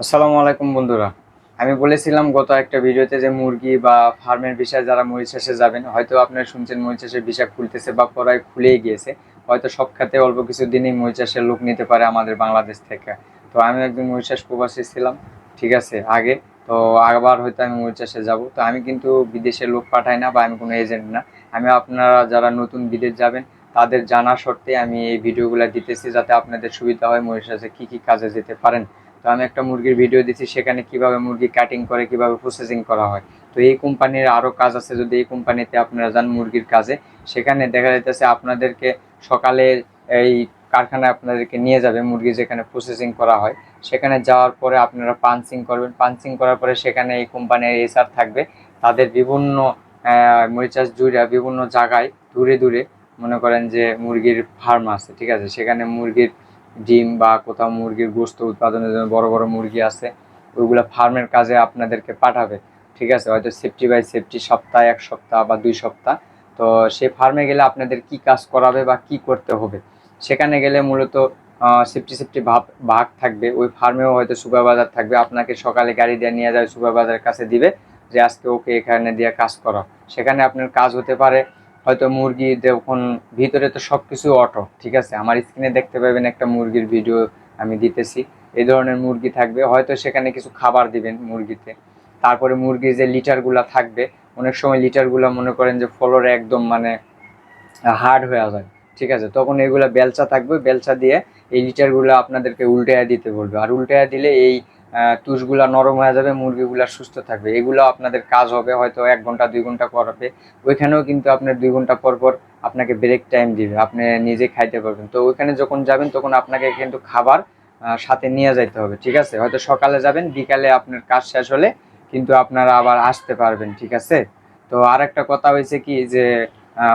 আসসালামু আলাইকুম বন্ধুরা। আমি বলেছিলাম গত একটা ভিডিওতে যে মুরগি বা ফার্মের বিষয়ে যারা মরিচাষে যাবেন, হয়তো আপনারা শুনছেন মরিচাষের বিষয় খুলতেছে বা পড়ায় খুলেই গিয়েছে। হয়তো সব খাতে অল্প কিছু দিনই মরিচাষের লোক নিতে পারে আমাদের বাংলাদেশ থেকে। তো আমি একজন মরিচাষ প্রবাসী ছিলাম, ঠিক আছে, আগে। তো আবার হয়তো আমি মরিচাষে যাব। তো আমি কিন্তু বিদেশের লোক পাঠাই না বা আমি কোনো এজেন্ট না। আমি আপনারা যারা নতুন বিদেশ যাবেন, তাদের জানা সত্ত্বে আমি এই ভিডিওগুলো দিতেছি যাতে আপনাদের সুবিধা হয় মরিচাষে কী কী কাজে যেতে পারেন। তো আমি একটা মুরগির ভিডিও দিচ্ছি সেখানে কীভাবে মুরগি কাটিং করে, কীভাবে প্রসেসিং করা হয়। তো এই কোম্পানির আরও কাজ আছে, যদি এই কোম্পানিতে আপনারা যান মুরগির কাজে, সেখানে দেখা যাইতেছে আপনাদেরকে সকালে এই কারখানায় আপনাদেরকে নিয়ে যাবে মুরগি যেখানে প্রসেসিং করা হয়। সেখানে যাওয়ার পরে আপনারা পাঞ্চিং করবেন। পাঞ্চিং করার পরে সেখানে এই কোম্পানির এসআর থাকবে। তাদের বিভিন্ন মরিচাষ জুড়ে বিভিন্ন জায়গায় দূরে দূরে মনে করেন যে মুরগির ফার্ম আছে, ঠিক আছে? সেখানে মুরগির ডিম বা কোথাও মুরগির গোস্ত উৎপাদনের জন্য বড় বড় মুরগি আছে, ওইগুলো ফার্মের কাজে আপনাদেরকে পাঠাবে, ঠিক আছে? হয়তো সেফটি বাই সেফটি সপ্তাহ এক সপ্তাহ বা দুই সপ্তাহ। তো সেই ফার্মে গেলে আপনাদের কি কাজ করাবে বা কি করতে হবে? সেখানে গেলে মূলত সেফটি সেফটি ভাব, ভাগ থাকবে। ওই ফার্মেও হয়তো সুপারবাজার থাকবে। আপনাকে সকালে গাড়ি দিয়ে নিয়ে যাবে সুপারবাজারের কাছে দিবে যে, আজকে ওকে এখানে দিয়ে কাজ করা সেখানে আপনার কাজ হতে পারে হয়তো মুরগি যখন ভিতরে তো সব কিছু অটো ঠিক আছে? আমার স্ক্রিনে দেখতে পাবেন একটা মুরগির ভিডিও আমি দিতেছি। এই ধরনের মুরগি থাকবে, হয়তো সেখানে কিছু খাবার দিবেন মুরগিতে। তারপরে মুরগির যে লিটারগুলা থাকবে, অনেক সময় লিটারগুলা মনে করেন যে ফলোরে একদম মানে হার্ড হয়ে যায়। ঠিক আছে? তখন এগুলা বেলচা থাকবে, বেলচা দিয়ে এই লিটারগুলো আপনাদেরকে উল্টাইয়া দিতে বলবে। আর উল্টাইয়া দিলে এই তুষগুলা নরম হয়ে যাবে, মুরগিগুলা সুস্থ থাকবে। এগুলো আপনাদের কাজ হবে, হয়তো এক ঘণ্টা, দুই ঘণ্টা করাবে ওইখানেও কিন্তু আপনার দুই ঘণ্টা পর পর আপনাকে ব্রেক টাইম দিবে। আপনি নিজে খাইতে পারবেন। তো ওইখানে যখন যাবেন, তখন আপনাকে কিন্তু খাবার সাথে নিয়ে যাইতে হবে, ঠিক আছে? হয়তো সকালে যাবেন, বিকালে আপনার কাজ শেষ হলে কিন্তু আপনারা আবার আসতে পারবেন, ঠিক আছে? তো আর একটা কথা হয়েছে কি যে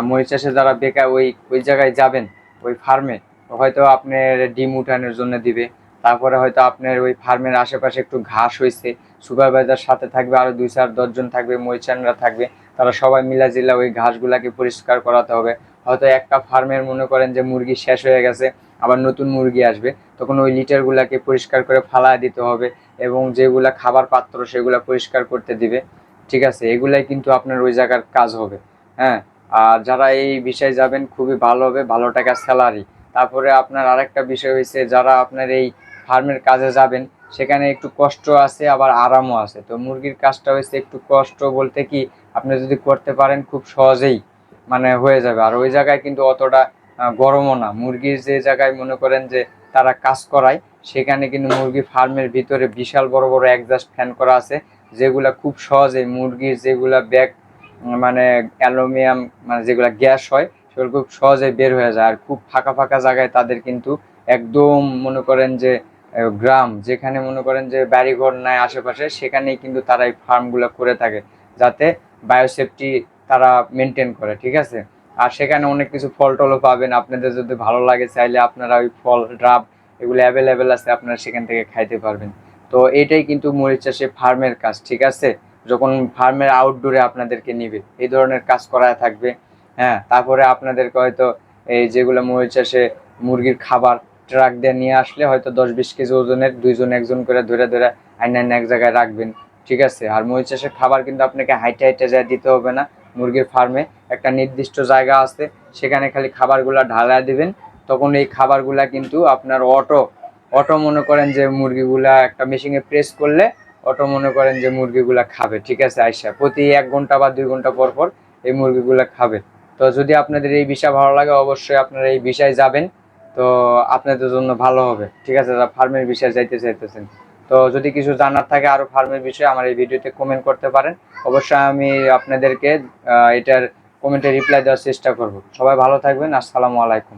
মরিচ চাষে যারা বেকার, ওই ওই জায়গায় যাবেন, ওই ফার্মে হয়তো আপনার ডিম উঠানোর জন্য দিবে। তারপরে হয়তো আপনার ওই ফার্মের আশেপাশে একটু ঘাস হয়েছে সুপারভাইজার সাথে থাকবে আরও দুই চার দশজন থাকবে মরিচানরা থাকবে, তারা সবাই মিলা জিলা ওই ঘাসগুলাকে পরিষ্কার করাতে হবে। হয়তো একটা ফার্মের মনে করেন যে মুরগি শেষ হয়ে গেছে, আবার নতুন মুরগি আসবে, তখন ওই লিটারগুলাকে পরিষ্কার করে ফালায় দিতে হবে এবং যেগুলা খাবার পাত্র সেগুলা পরিষ্কার করতে দিবে। ঠিক আছে, এগুলাই কিন্তু আপনার ওই জায়গার কাজ হবে। হ্যাঁ আর যারা এই বিষয়ে যাবেন, খুবই ভালো হবে, ভালো টাকা স্যালারি তারপরে আপনার আরেকটা বিষয় হয়েছে যারা আপনার এই ফার্মের কাজে যাবেন, সেখানে একটু কষ্ট আছে, আবার আরামও আছে। তো মুরগির কাজটা হয়েছে একটু কষ্ট বলতে কি, আপনি যদি করতে পারেন, খুব সহজেই মানে হয়ে যাবে। আর ওই জায়গায় কিন্তু অতটা গরমও না। মুরগির যে জায়গায় মনে করেন যে তারা কাজ করায়, সেখানে কিন্তু মুরগি ফার্মের ভিতরে বিশাল বড় বড় একজাস্ট ফ্যান করা আছে, যেগুলা খুব সহজে মুরগির যেগুলা ব্যাগ মানে অ্যালুমিনিয়াম মানে যেগুলা গ্যাস হয়, সেগুলো খুব সহজে বের হয়ে যায়। আর খুব ফাঁকা ফাঁকা জায়গায় তাদের কিন্তু একদম মনে করেন যে গ্রাম, যেখানে মনে করেন যে বাড়িঘর নাই আশেপাশে, সেখানেই কিন্তু তারা এই ফার্মগুলো করে থাকে, যাতে বায়োসেফটি তারা মেনটেন করে, ঠিক আছে? আর সেখানে অনেক কিছু ফল টলও পাবেন। আপনাদের যদি ভালো লাগে, চাইলে আপনারা ওই ফল ড্রাব এগুলো অ্যাভেলেবেল আছে, আপনারা সেখান থেকে খাইতে পারবেন। তো এটাই কিন্তু মরিচ চাষে ফার্মের কাজ, ঠিক আছে? যখন ফার্মের আউটডোরে আপনাদেরকে নিবে, এই ধরনের কাজ করা থাকবে। হ্যাঁ তারপরে আপনাদেরকে হয়তো এই যেগুলো মরিচ চাষে মুরগির খাবার ট্রাক দিয়ে নিয়ে আসলে হয়তো দশ বিশ কেজি ওজনের দুইজন, একজন করে ধরে ধরে আইন এক জায়গায় রাখবেন। ঠিক আছে? আর মরিচ চাষের খাবার কিন্তু আপনাকে হাইটে হাইটে যায় দিতে হবে না। মুরগির ফার্মে একটা নির্দিষ্ট জায়গা আছে, সেখানে খালি খাবারগুলা ঢালা দিবেন। তখন এই খাবারগুলা কিন্তু আপনার অটো অটো মনে করেন যে মুরগিগুলা একটা মেশিনে প্রেস করলে অটো মনে করেন যে মুরগিগুলা খাবে, ঠিক আছে, আইসা। প্রতি এক ঘণ্টা বা দুই ঘণ্টা পর পর এই মুরগিগুলা খাবে। তো যদি আপনাদের এই বিষয় ভালো লাগে, অবশ্যই আপনারা এই বিষয়ে যাবেন। তো আপনাদের জন্য ভালো হবে। ঠিক আছে, যারা ফার্মের বিষয়ে যাইতে চাইতেছেন। তো যদি কিছু জানার থাকে আরও ফার্মের বিষয়ে, আমার এই ভিডিওতে কমেন্ট করতে পারেন। অবশ্যই আমি আপনাদেরকে এটার কমেন্টে রিপ্লাই দেওয়ার চেষ্টা করব। সবাই ভালো থাকবেন। আসসালামু আলাইকুম।